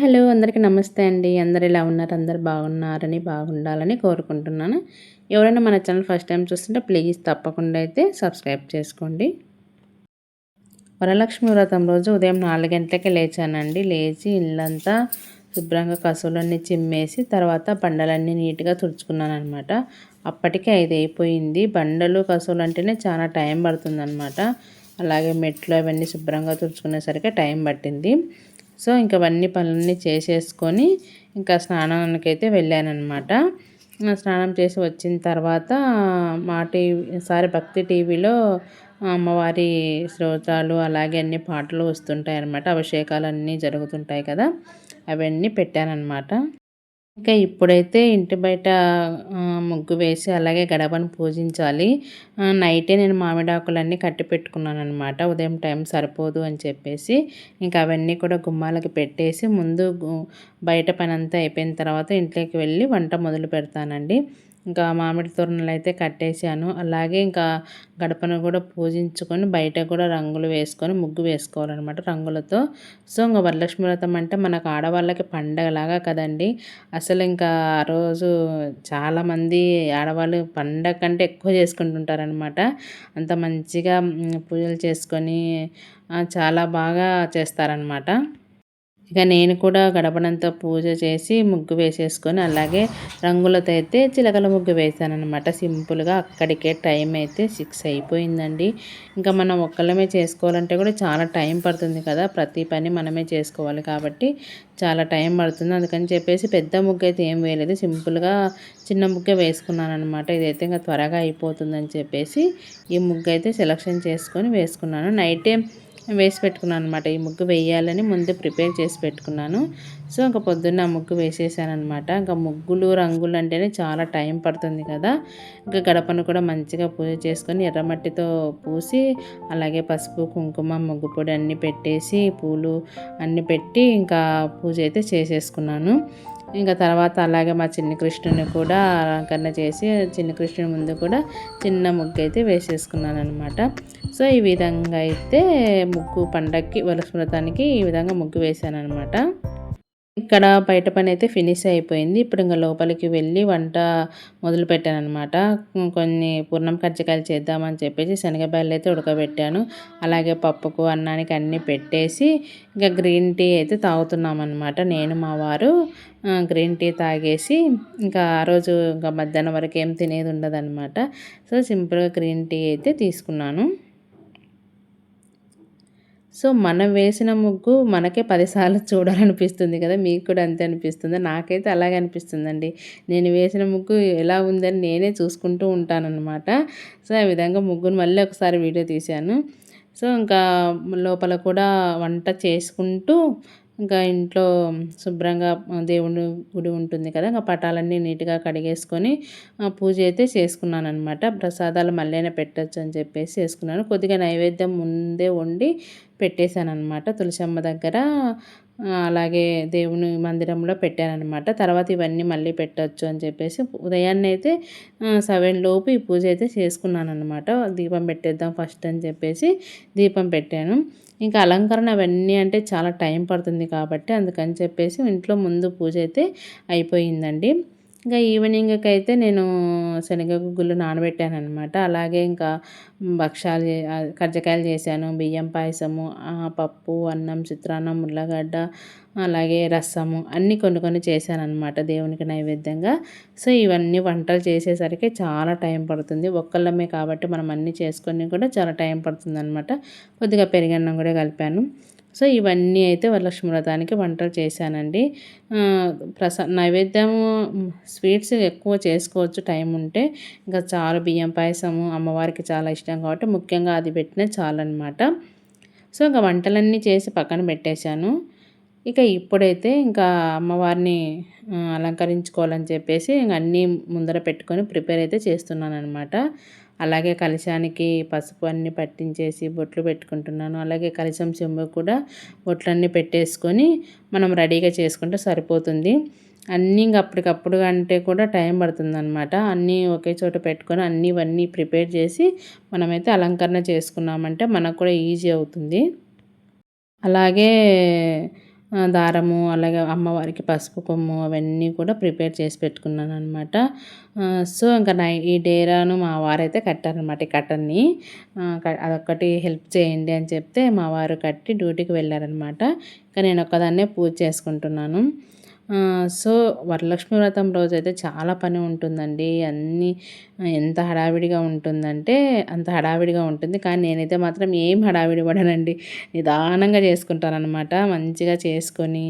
Hello అందరికీ నమస్తే అండి. అందరు ఎలా ఉన్నారు? అందరు బాగున్నారని బాగుండాలని కోరుకుంటున్నాను. ఎవరైనా మన ఛానల్ ఫస్ట్ టైం చూస్తుంటే ప్లీజ్ తప్పకుండా అయితే సబ్స్క్రైబ్ చేసుకోండి. వరలక్ష్మి వ్రతం రోజు ఉదయం నాలుగు గంటలకే లేచానండి. లేచి ఇల్లంతా శుభ్రంగా కసువులన్నీ చిమ్మేసి తర్వాత బండలన్నీ నీట్గా తుడుచుకున్నాను అనమాట అప్పటికే ఐదు అయిపోయింది. బండలు కసువులు అంటేనే చాలా టైం పడుతుందన్నమాట. అలాగే మెట్లు అవన్నీ శుభ్రంగా తుడుచుకునేసరికి టైం పట్టింది. సో ఇంకా అవన్నీ పనులన్నీ చేసేసుకొని ఇంకా స్నానానికి అయితే వెళ్ళానమాట స్నానం చేసి వచ్చిన తర్వాత మా టీవీ సారీ భక్తి టీవీలో అమ్మవారి స్తోత్రాలు అలాగే అన్ని పాటలు వస్తుంటాయి అన్నమాట అభిషేకాలు అన్నీ జరుగుతుంటాయి కదా. అవన్నీ పెట్టానన్నమాట. ఇంకా ఇప్పుడైతే ఇంటి బయట ముగ్గు వేసి అలాగే గడపను పూజించాలి. నైటే నేను మామిడాకులన్నీ కట్టి పెట్టుకున్నాను అనమాట ఉదయం టైం సరిపోదు అని చెప్పేసి ఇంకా అవన్నీ కూడా గుమ్మాలకి పెట్టేసి ముందు బయట పని అంతా అయిపోయిన తర్వాత ఇంట్లోకి వెళ్ళి వంట మొదలు పెడతానండి. ఇంకా మామిడి తోరణాలు అయితే కట్టేశాను. అలాగే ఇంకా గడపను కూడా పూజించుకొని బయట కూడా రంగులు వేసుకొని ముగ్గు వేసుకోవాలన్నమాట రంగులతో. సో ఇంకా వరలక్ష్మి వ్రతం అంటే మనకు ఆడవాళ్ళకి పండగలాగా కదండి. అసలు ఇంకా ఆ రోజు చాలామంది ఆడవాళ్ళు పండగ కంటే ఎక్కువ చేసుకుంటుంటారనమాట అంత మంచిగా పూజలు చేసుకొని చాలా బాగా చేస్తారనమాట ఇక నేను కూడా గడపడంతో పూజ చేసి ముగ్గు వేసేసుకొని అలాగే రంగులతో అయితే చిలకల ముగ్గు వేసాను అనమాట సింపుల్గా అక్కడికే టైం అయితే సిక్స్ అయిపోయిందండి. ఇంకా మనం ఒక్కళ్ళమే చేసుకోవాలంటే కూడా చాలా టైం పడుతుంది కదా. ప్రతి పని మనమే చేసుకోవాలి కాబట్టి చాలా టైం పడుతుంది. అందుకని చెప్పేసి పెద్ద ముగ్గు అయితే ఏం వేయలేదు. సింపుల్గా చిన్న ముగ్గే వేసుకున్నాను అనమాట ఇదైతే ఇంకా త్వరగా అయిపోతుందని చెప్పేసి ఈ ముగ్గు అయితే సెలెక్షన్ చేసుకొని వేసుకున్నాను. నైట్ వేసి పెట్టుకున్నాను అనమాట ఈ ముగ్గు వేయాలని ముందు ప్రిపేర్ చేసి పెట్టుకున్నాను. సో ఇంకా పొద్దున్న ఆ ముగ్గు వేసేసాను అనమాట ఇంకా ముగ్గులు రంగులు అంటేనే చాలా టైం పడుతుంది కదా. ఇంకా గడపను కూడా మంచిగా పూజ చేసుకొని ఎర్రమట్టితో పూసి అలాగే పసుపు కుంకుమ ముగ్గు పొడి అన్నీ పెట్టేసి పూలు అన్నీ పెట్టి ఇంకా పూజ అయితే చేసేసుకున్నాను. ఇంకా తర్వాత అలాగే మా చిన్న కృష్ణుని కూడా అలంకరణ చేసి చిన్న కృష్ణుని ముందు కూడా చిన్న ముగ్గు అయితే వేసేసుకున్నాను అనమాట సో ఈ విధంగా అయితే ముగ్గు పండగకి వలస్మృతానికి ఈ విధంగా ముగ్గు వేశాను అనమాట ఇక్కడ బయట పని అయితే ఫినిష్ అయిపోయింది. ఇప్పుడు ఇంకా లోపలికి వెళ్ళి వంట మొదలు పెట్టాను అనమాట కొన్ని పూర్ణం కజ్జికాయలు చేద్దామని చెప్పేసి శనగబాయలు అయితే ఉడకబెట్టాను. అలాగే పప్పుకు అన్నానికి అన్నీ పెట్టేసి ఇంకా గ్రీన్ టీ అయితే తాగుతున్నాం అనమాట నేను మా వారు గ్రీన్ టీ తాగేసి ఇంకా ఆ రోజు ఇంకా మధ్యాహ్నం వరకు ఏం తినేది ఉండదన్నమాట. సో సింపుల్గా గ్రీన్ టీ అయితే తీసుకున్నాను. సో మనం వేసిన ముగ్గు మనకే పదిసార్లు చూడాలనిపిస్తుంది కదా మీకు కూడా అంతే అనిపిస్తుంది? నాకైతే అలాగే అనిపిస్తుందండి. నేను వేసిన ముగ్గు ఎలా ఉందని నేనే చూసుకుంటూ ఉంటానన్నమాట. సో ఆ విధంగా ముగ్గును మళ్ళీ ఒకసారి వీడియో తీశాను. సో ఇంకా లోపల కూడా వంట చేసుకుంటూ ఇంకా ఇంట్లో శుభ్రంగా దేవుని గుడి ఉంటుంది కదా ఇంకా పటాలన్నీ నీట్గా కడిగేసుకొని పూజ అయితే చేసుకున్నాను అనమాట ప్రసాదాలు మళ్ళీ పెట్టచ్చు అని చెప్పేసి చేసుకున్నాను. కొద్దిగా నైవేద్యం ముందే వండి పెట్టేశాను అనమాట తులసమ్మ దగ్గర అలాగే దేవుని మందిరంలో పెట్టానమాట తర్వాత ఇవన్నీ మళ్ళీ పెట్టచ్చు అని చెప్పేసి ఉదయాన్నే అయితే సెవెన్ లోపు ఈ పూజ అయితే చేసుకున్నాను అనమాట దీపం పెట్టేద్దాం ఫస్ట్ అని చెప్పేసి దీపం పెట్టాను. ఇంకా అలంకరణ అవన్నీ అంటే చాలా టైం పడుతుంది కాబట్టి అందుకని చెప్పేసి ఇంట్లో ముందు పూజ అయితే అయిపోయిందండి. ఇంకా ఈవినింగ్కి అయితే నేను శనగ గుగ్గులు నానబెట్టాను అనమాట అలాగే ఇంకా భక్షాలు కజ్జకాయలు చేశాను బియ్యం పాయసము పప్పు అన్నం చిత్రాన్నం ఉల్లగడ్డ అలాగే రసము అన్నీ కొన్ని కొన్ని చేశాను అనమాట దేవునికి నైవేద్యంగా. సో ఇవన్నీ వంటలు చేసేసరికి చాలా టైం పడుతుంది. ఒక్కళ్ళమే కాబట్టి మనం అన్నీ చేసుకొని కూడా చాలా టైం పడుతుంది అనమాట కొద్దిగా పెరిగన్నం కూడా కలిపాను. సో ఇవన్నీ అయితే వరలక్ష్మి వ్రతానికి వంటలు చేశానండి. ప్రసా నైవేద్యం స్వీట్స్ ఎక్కువ చేసుకోవచ్చు టైం ఉంటే. ఇంకా చాలు బియ్యం పాయసము అమ్మవారికి చాలా ఇష్టం కాబట్టి ముఖ్యంగా అది పెట్టినా చాలన్నమాట. సో ఇంకా వంటలన్నీ చేసి పక్కన పెట్టేశాను. ఇక ఇప్పుడైతే ఇంకా అమ్మవారిని అలంకరించుకోవాలని చెప్పేసి ఇంక అన్నీ ముందర పెట్టుకొని ప్రిపేర్ అయితే చేస్తున్నాను అనమాట అలాగే కలశానికి పసుపు అన్నీ పట్టించేసి బొట్లు పెట్టుకుంటున్నాను. అలాగే కలశం చెంబు కూడా బొట్లన్నీ పెట్టేసుకొని మనం రెడీగా చేసుకుంటే సరిపోతుంది. అన్నీ ఇంక అప్పటికప్పుడు అంటే కూడా టైం పడుతుంది అనమాట అన్నీ ఒకే చోట పెట్టుకొని అన్నీ ఇవన్నీ ప్రిపేర్ చేసి మనమైతే అలంకరణ చేసుకున్నామంటే మనకు కూడా ఈజీ అవుతుంది. అలాగే దారము అలాగే అమ్మవారికి పసుపు కొమ్ము అవన్నీ కూడా ప్రిపేర్ చేసి పెట్టుకున్నాను అనమాట సో ఇంకా నా ఈ డేరాను మా వారైతే కట్టారనమాట ఈ కట్టన్ని. అదొక్కటి హెల్ప్ చేయండి అని చెప్తే మా వారు కట్టి డ్యూటీకి వెళ్ళారనమాట ఇంకా నేను ఒక్కదాన్నే పూజ చేసుకుంటున్నాను. సో వరలక్ష్మి వ్రతం రోజైతే చాలా పని ఉంటుందండి. అన్నీ ఎంత హడావిడిగా ఉంటుందంటే అంత హడావిడిగా ఉంటుంది. కానీ నేనైతే మాత్రం ఏం హడావిడి పడనండి. నిదానంగా చేసుకుంటానమాట మంచిగా చేసుకొని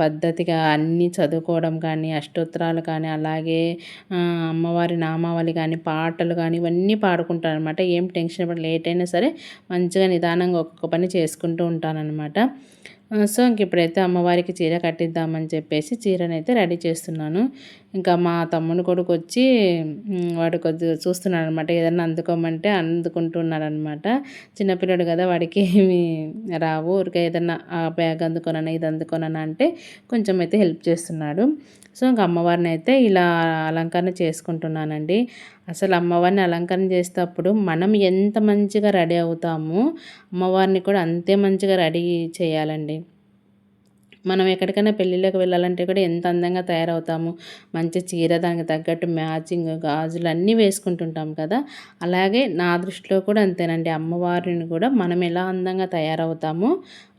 పద్ధతిగా అన్నీ చదువుకోవడం కానీ అష్టోత్తరాలు కానీ అలాగే అమ్మవారి నామావళి కానీ పాటలు కానీ ఇవన్నీ పాడుకుంటానమాట ఏం టెన్షన్ పడి లేట్ అయినా సరే మంచిగా నిదానంగా ఒక్కొక్క పని చేసుకుంటూ ఉంటానన్నమాట. సో ఇంక ఇప్పుడైతే అమ్మవారికి చీర కట్టిద్దామని చెప్పేసి చీరనైతే రెడీ చేస్తున్నాను. ఇంకా మా తమ్ముడు కొడుకు వచ్చి వాడు కొద్ది చూస్తున్నాడు అనమాట ఏదన్నా అందుకోమంటే అందుకుంటున్నాడు అనమాట చిన్నపిల్లడు కదా వాడికి ఏమి రావు ఊరికే ఏదన్నా ఆ బ్యాగ్ అందుకోనన్నా ఇది అందుకోనన్నా అంటే కొంచెం అయితే హెల్ప్ చేస్తున్నాడు. సో ఇంక అమ్మవారిని అయితే ఇలా అలంకరణ చేసుకుంటున్నానండి. అసలు అమ్మవారిని అలంకరణ చేసేటప్పుడు మనం ఎంత మంచిగా రెడీ అవుతామో అమ్మవారిని కూడా అంతే మంచిగా రెడీ చేయాలండి. మనం ఎక్కడికైనా పెళ్ళిళ్ళకి వెళ్ళాలంటే కూడా ఎంత అందంగా తయారవుతాము. మంచి చీర దానికి తగ్గట్టు మ్యాచింగ్ గాజులు అన్నీ వేసుకుంటుంటాం కదా. అలాగే నా దృష్టిలో కూడా అంతేనండి. అమ్మవారిని కూడా మనం ఎలా అందంగా తయారవుతామో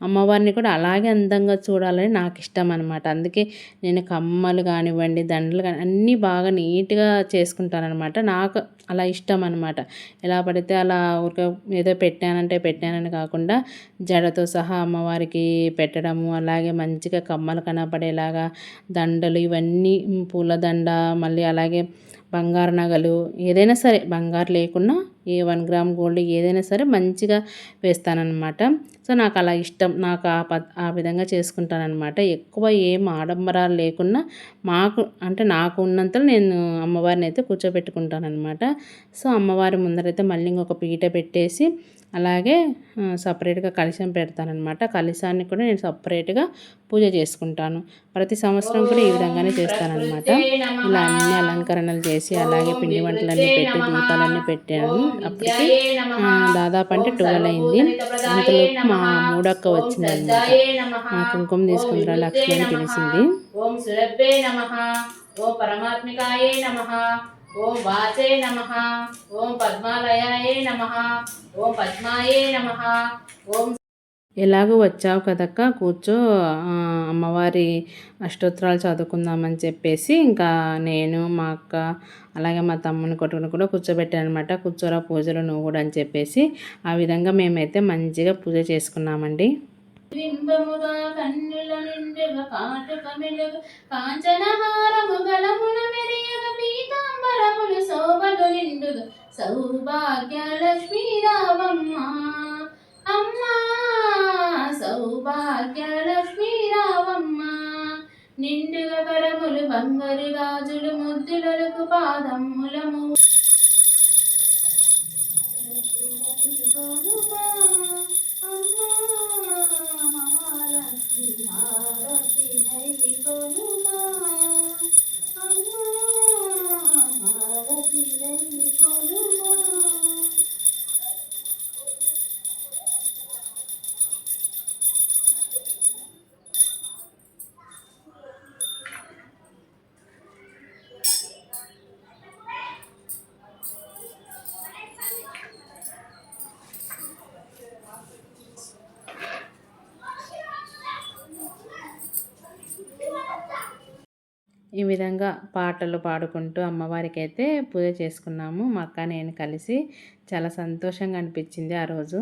అమ్మవారిని కూడా అలాగే అందంగా చూడాలని నాకు ఇష్టం అనమాట అందుకే నేను కమ్మలు కానివ్వండి దండలు కానీ అన్నీ బాగా నీట్గా చేసుకుంటానమాట నాకు అలా ఇష్టం అనమాట ఎలా పడితే అలా ఊరికే ఏదో పెట్టానంటే పెట్టానని కాకుండా జడతో సహా అమ్మవారికి పెట్టడము అలాగే మంచి మంచిగా కమ్మలు కనపడేలాగా దండలు ఇవన్నీ పూలదండ మళ్ళీ అలాగే బంగారు నగలు ఏదైనా సరే బంగారు లేకున్నా ఏ వన్ గ్రామ్ గోల్డ్ ఏదైనా సరే మంచిగా వేస్తానన్నమాట. సో నాకు అలా ఇష్టం. నాకు ఆ ప ఆ విధంగా చేసుకుంటానన్నమాట. ఎక్కువ ఏం ఆడంబరాలు లేకున్నా మాకు అంటే నాకు ఉన్నంతలో నేను అమ్మవారిని అయితే కూర్చోబెట్టుకుంటానమాట సో అమ్మవారి ముందరైతే మళ్ళీ ఇంకొక పీట పెట్టేసి అలాగే సపరేట్గా కలశం పెడతానమాట కలశాన్ని కూడా నేను సపరేట్గా పూజ చేసుకుంటాను. ప్రతి సంవత్సరం కూడా ఈ విధంగానే చేస్తానమాట ఇలా అన్ని అలంకరణలు చేసి అలాగే పిండి వంటలన్నీ పెట్టి దీపాలన్నీ పెట్టాను. అప్పటికి దాదాపు అంటే ట్వెల్వ్ అయింది. అంతలోపు మా మూడక్క వచ్చిందన్నమాట. కుంకుమ తీసుకుంటారా లక్ష్మి అని తెలిసింది ఓం పరమాత్మికాయే నమ. ఓం వాచే నమ. ఓం పద్మాలయాయే నమ. ఓం పద్మాయే నమ. ఓం ఎలాగో వచ్చావు కదక్క? కూర్చో. అమ్మవారి అష్టోత్తరాలు చదువుకుందామని చెప్పేసి ఇంకా నేను మా అక్క అలాగే మా తమ్ముని కొట్టుకుని కూడా కూర్చోబెట్టాను అనమాట కూర్చోరా పూజలు నువ్వు కూడా అని చెప్పేసి ఆ విధంగా మేమైతే మంచిగా పూజ చేసుకున్నామండి. బింబముగా కన్నుల నిండుగా కాటుక మెలుగు కాంచనహారము గలమున మెరియగ పీతాంబరములు నిండు సౌభాగ్యలక్ష్మీ రావమ్మ అమ్మ సౌభాగ్యలక్ష్మీ రావమ్మ నిండుగా కరములు బంగారు గాజులు ముద్దులకు పాదములము. ఈ విధంగా పాటలు పాడుకుంటూ అమ్మవారికి అయితే పూజ చేసుకున్నాము. మా అక్క నేను కలిసి చాలా సంతోషంగా అనిపించింది ఆ రోజు.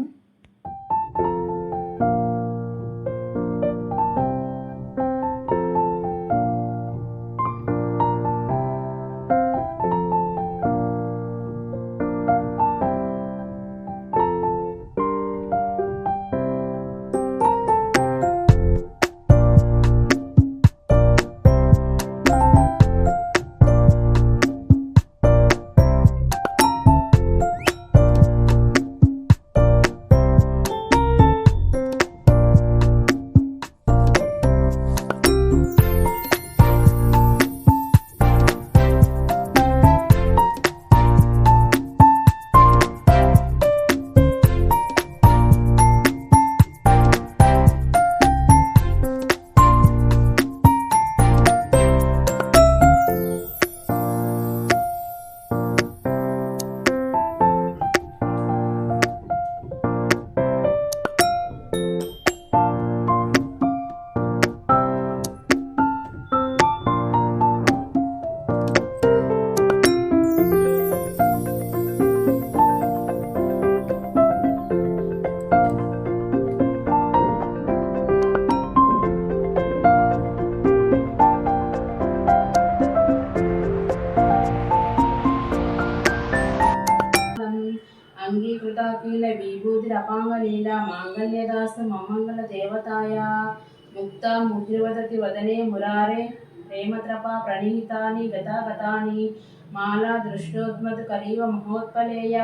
ముద్రవదతి వదనే మురారే ప్రేమత్రప ప్రణీతాని గతాగతాని మాలా దృష్టోద్మత కరీవ మహోత్పలేయ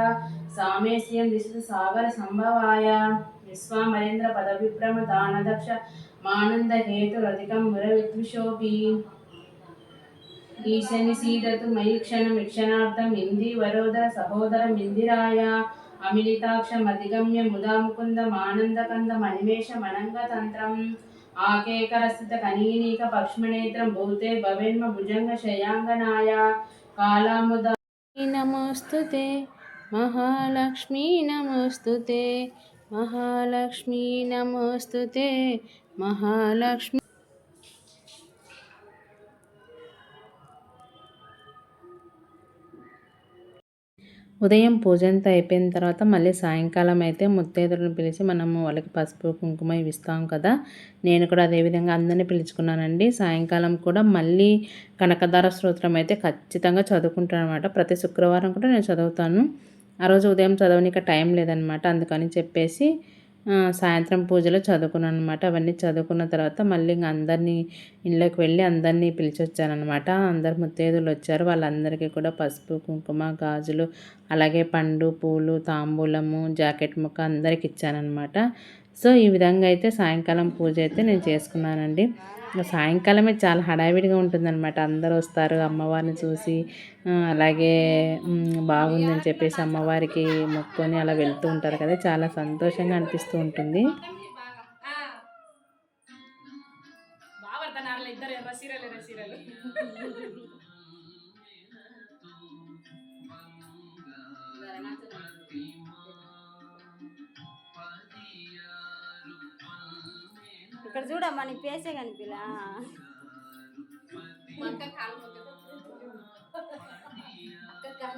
సామేస్యం దిశతు సాగర సంభవాయ విశ్వామరేంద్ర పదవిభ్రమ దానదక్ష మానంద హేతురధికం మురవిద్విషోపి ఈశని సీదతు మయి క్షణం ఇక్షణార్థం ఇందివరోదర సహోదరం ఇందిరాయ అమిలితాక్షం అమిలితాక్షమధిగమ్య ముదా आकेकरस्थित कनीनीक पक्ष्मनेत्रं भूते भवेन्म भुजङ्ग शयांगनाय कालामुदा। नमोऽस्तु ते महालक्ष्मी नमोऽस्तु महालक्ष्मी नमोऽस्तु ते महालक्ष्मी ఉదయం పూజ అంతా అయిపోయిన తర్వాత మళ్ళీ సాయంకాలం అయితే ముత్తైదులను పిలిచి మనము వాళ్ళకి పసుపు కుంకుమ ఇవి ఇస్తాం కదా. నేను కూడా అదేవిధంగా అందరినీ పిలుచుకున్నానండి. సాయంకాలం కూడా మళ్ళీ కనకదార స్తోత్రం అయితే ఖచ్చితంగా చదువుకుంటాను అనమాట ప్రతి శుక్రవారం కూడా నేను చదువుతాను. ఆ రోజు ఉదయం చదవనిక టైం లేదనమాట అందుకని చెప్పేసి సాయంత్రం పూజలో చదువుకున్నాను అనమాట అవన్నీ చదువుకున్న తర్వాత మళ్ళీ ఇంక అందరినీ ఇళ్ళకి వెళ్ళి అందరినీ పిలిచి వచ్చానమాట అందరు ముత్తైదులు వచ్చారు. వాళ్ళందరికీ కూడా పసుపు కుంకుమ గాజులు అలాగే పండు పూలు తాంబూలము జాకెట్ ముక్క అందరికి ఇచ్చానమాట సో ఈ విధంగా అయితే సాయంకాలం పూజ అయితే నేను చేసుకున్నానండి. సాయంకాలమే చాలా హడావిడిగా ఉంటుందన్నమాట. అందరూ వస్తారు అమ్మవారిని చూసి అలాగే బాగుందని చెప్పేసి అమ్మవారికి మొక్కుకొని అలా వెళ్తూ ఉంటారు కదా చాలా సంతోషంగా అనిపిస్తూ ఉంటుంది. ఇక్కడ చూడమ్మా నీ పేసే కనిపిలా. చక్కగా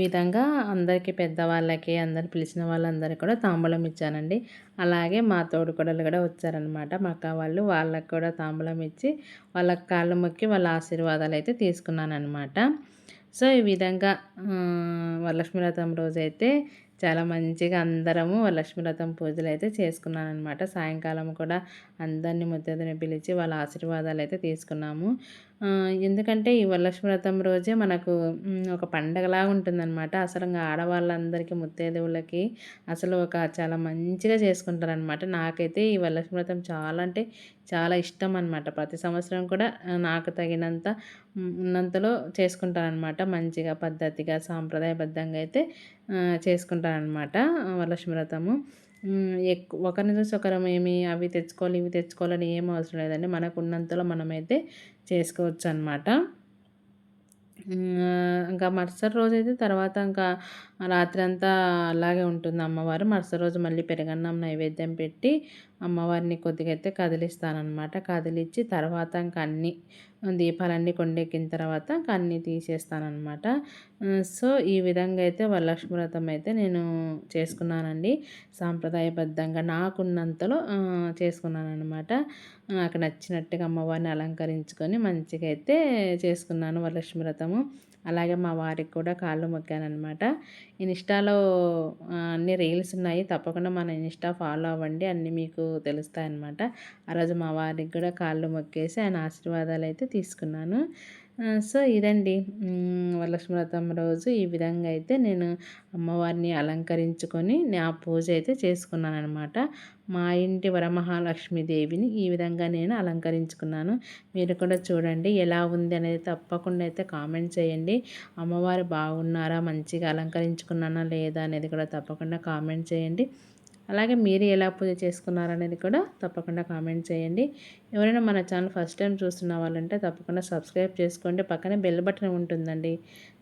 విధంగా అందరికీ పెద్దవాళ్ళకి అందరు పిలిచిన వాళ్ళందరికీ కూడా తాంబూలం ఇచ్చానండి. అలాగే మా తోడుకోడలు కూడా వచ్చారనమాట మా అక్క వాళ్ళు వాళ్ళకి కూడా తాంబూలం ఇచ్చి వాళ్ళ కాళ్ళు మొక్కి వాళ్ళ ఆశీర్వాదాలు అయితే తీసుకున్నాను అనమాట సో ఈ విధంగా వరలక్ష్మి వ్రతం రోజైతే చాలా మంచిగా అందరము లక్ష్మీరథం వ్రతం పూజలు అయితే చేసుకున్నాను అనమాట సాయంకాలం కూడా అందరినీ ముద్దదని పిలిచి వాళ్ళ ఆశీర్వాదాలు అయితే తీసుకున్నాము. ఎందుకంటే ఈ వరలక్ష్మి వ్రతం రోజే మనకు ఒక పండగలాగా ఉంటుందన్నమాట. అసలు ఇంకా ఆడవాళ్ళందరికీ ముత్తైదువులకి అసలు ఒక చాలా మంచిగా చేసుకుంటారనమాట నాకైతే ఈ వరలక్ష్మి వ్రతం చాలా అంటే చాలా ఇష్టం అనమాట ప్రతి సంవత్సరం కూడా నాకు తగినంత ఉన్నంతలో చేసుకుంటానమాట మంచిగా పద్ధతిగా సాంప్రదాయబద్ధంగా అయితే చేసుకుంటానమాట వరలక్ష్మి వ్రతము ఎక్కువ ఒకరిని చూసి ఒకరం ఏమి అవి తెచ్చుకోవాలి ఇవి తెచ్చుకోవాలని ఏం అవసరం లేదండి. మనకు ఉన్నంతలో మనమైతే చేసుకోవచ్చు అనమాట ఇంకా మరుసటి రోజు అయితే తర్వాత ఇంకా రాత్రి అంతా అలాగే ఉంటుంది అమ్మవారు. మరుసటి రోజు మళ్ళీ పెరగన్నం నైవేద్యం పెట్టి అమ్మవారిని కొద్దిగా అయితే కదిలిస్తానమాట కదిలిచ్చి తర్వాత ఇంకా అన్నీ దీపాలన్నీ కొండెక్కిన తర్వాత ఇంకా అన్నీ తీసేస్తానమాట సో ఈ విధంగా అయితే వరలక్ష్మి వ్రతం అయితే నేను చేసుకున్నానండి. సాంప్రదాయబద్ధంగా నాకున్నంతలో చేసుకున్నాను అనమాట నాకు నచ్చినట్టుగా అమ్మవారిని అలంకరించుకొని మంచిగా అయితే చేసుకున్నాను వరలక్ష్మి వ్రతము. అలాగే మా వారికి కూడా కాళ్ళు మొక్కానమాట ఇన్స్టాలో అన్ని రీల్స్ ఉన్నాయి. తప్పకుండా మన ఇన్స్టా ఫాలో అవ్వండి. అన్నీ మీకు తెలుస్తాయన్నమాట. ఆ రోజు మా వారికి కూడా కాళ్ళు మొక్కేసి ఆయన ఆశీర్వాదాలు అయితే తీసుకున్నాను. సో ఇదండి. వరలక్ష్మి వ్రతం రోజు ఈ విధంగా అయితే నేను అమ్మవారిని అలంకరించుకొని నా పూజ అయితే చేసుకున్నాను అనమాట మా ఇంటి వరమహాలక్ష్మీదేవిని ఈ విధంగా నేను అలంకరించుకున్నాను. మీరు కూడా చూడండి ఎలా ఉంది అనేది తప్పకుండా అయితే కామెంట్ చేయండి. అమ్మవారు బాగున్నారా? మంచిగా అలంకరించుకున్నానా లేదా అనేది కూడా తప్పకుండా కామెంట్ చేయండి. అలాగే మీరు ఎలా పూజ చేసుకున్నారనేది కూడా తప్పకుండా కామెంట్ చేయండి. ఎవరైనా మన ఛానల్ ఫస్ట్ టైం చూస్తున్న వాళ్ళంటే తప్పకుండా సబ్స్క్రైబ్ చేసుకోండి. పక్కనే బెల్ బటన్ ఉంటుందండి.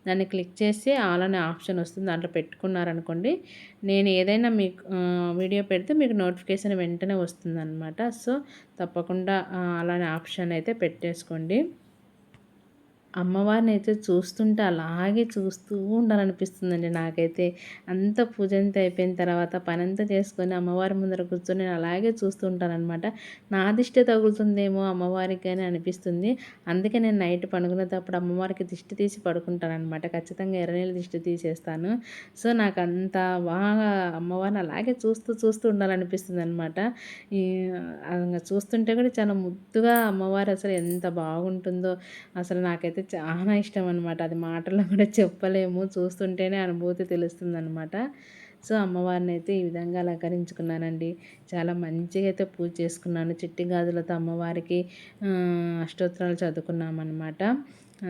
దాన్ని క్లిక్ చేసి ఆల్ అనే ఆప్షన్ వస్తుంది. దాంట్లో పెట్టుకున్నారనుకోండి నేను ఏదైనా మీకు వీడియో పెడితే మీకు నోటిఫికేషన్ వెంటనే వస్తుందన్నమాట. సో తప్పకుండా అలానే ఆప్షన్ అయితే పెట్టేసుకోండి. అమ్మవారిని అయితే చూస్తుంటే అలాగే చూస్తూ ఉండాలనిపిస్తుందండి నాకైతే. అంత పూజ అంతా అయిపోయిన తర్వాత పని అంతా చేసుకొని అమ్మవారి ముందర కూర్చొని నేను అలాగే చూస్తూ ఉంటానన్నమాట. నా దిష్టి తగులుతుందేమో అమ్మవారికి అని అనిపిస్తుంది. అందుకే నేను నైట్ పడుకునేటప్పుడు అమ్మవారికి దిష్టి తీసి పడుకుంటానమాట ఖచ్చితంగా ఎర్రనీళ్ళ దిష్టి తీసేస్తాను. సో నాకు అంత బాగా అమ్మవారిని అలాగే చూస్తూ చూస్తూ ఉండాలనిపిస్తుంది అనమాట చూస్తుంటే కూడా చాలా ముద్దుగా అమ్మవారు అసలు ఎంత బాగుంటుందో అసలు నాకైతే చాలా ఇష్టం అనమాట అది మాటల్లో కూడా చెప్పలేము. చూస్తుంటేనే అనుభూతి తెలుస్తుందనమాట సో అమ్మవారిని అయితే ఈ విధంగా అలంకరించుకున్నానండి. చాలా మంచిగా అయితే పూజ చేసుకున్నాను. చిట్టి గాజులతో అమ్మవారికి అష్టోత్తరాలు చదువుకున్నామన్నమాట.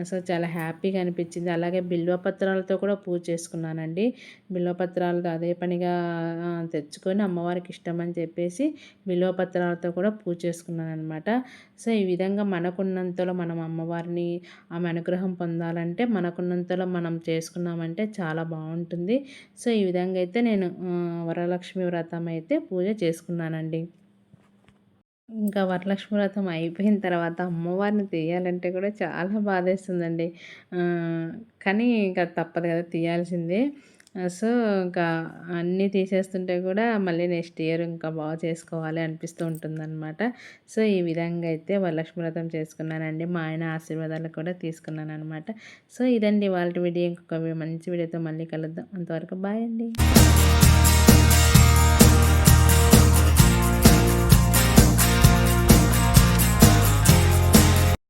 సో చాలా హ్యాపీగా అనిపించింది. అలాగే బిల్వపత్రాలతో కూడా పూజ చేసుకున్నానండి. బిల్వపత్రాలతో అదే పనిగా తెచ్చుకొని అమ్మవారికి ఇష్టం అని చెప్పేసి బిల్వపత్రాలతో కూడా పూజ చేసుకున్నాను అనమాట సో ఈ విధంగా మనకున్నంతలో మనం అమ్మవారిని ఆమె అనుగ్రహం పొందాలంటే మనకున్నంతలో మనం చేసుకున్నామంటే చాలా బాగుంటుంది. సో ఈ విధంగా అయితే నేను వరలక్ష్మి వ్రతం అయితే పూజ చేసుకున్నానండి. ఇంకా వరలక్ష్మి వ్రతం అయిపోయిన తర్వాత అమ్మవారిని తీయాలంటే కూడా చాలా బాధేస్తుందండి. కానీ ఇంకా తప్పదు కదా తీయాల్సిందే. సో ఇంకా అన్నీ తీసేస్తుంటే కూడా మళ్ళీ నెక్స్ట్ ఇయర్ ఇంకా బాగా చేసుకోవాలి అనిపిస్తూ ఉంటుందన్నమాట. సో ఈ విధంగా అయితే వరలక్ష్మి వ్రతం చేసుకున్నానండి. మా ఆయన ఆశీర్వాదాలు కూడా తీసుకున్నాను అనమాట సో ఇదండి వాళ్ళ వీడియో. ఇంకొక మంచి వీడియోతో మళ్ళీ కలుద్దాం. అంతవరకు బాయ్ అండి.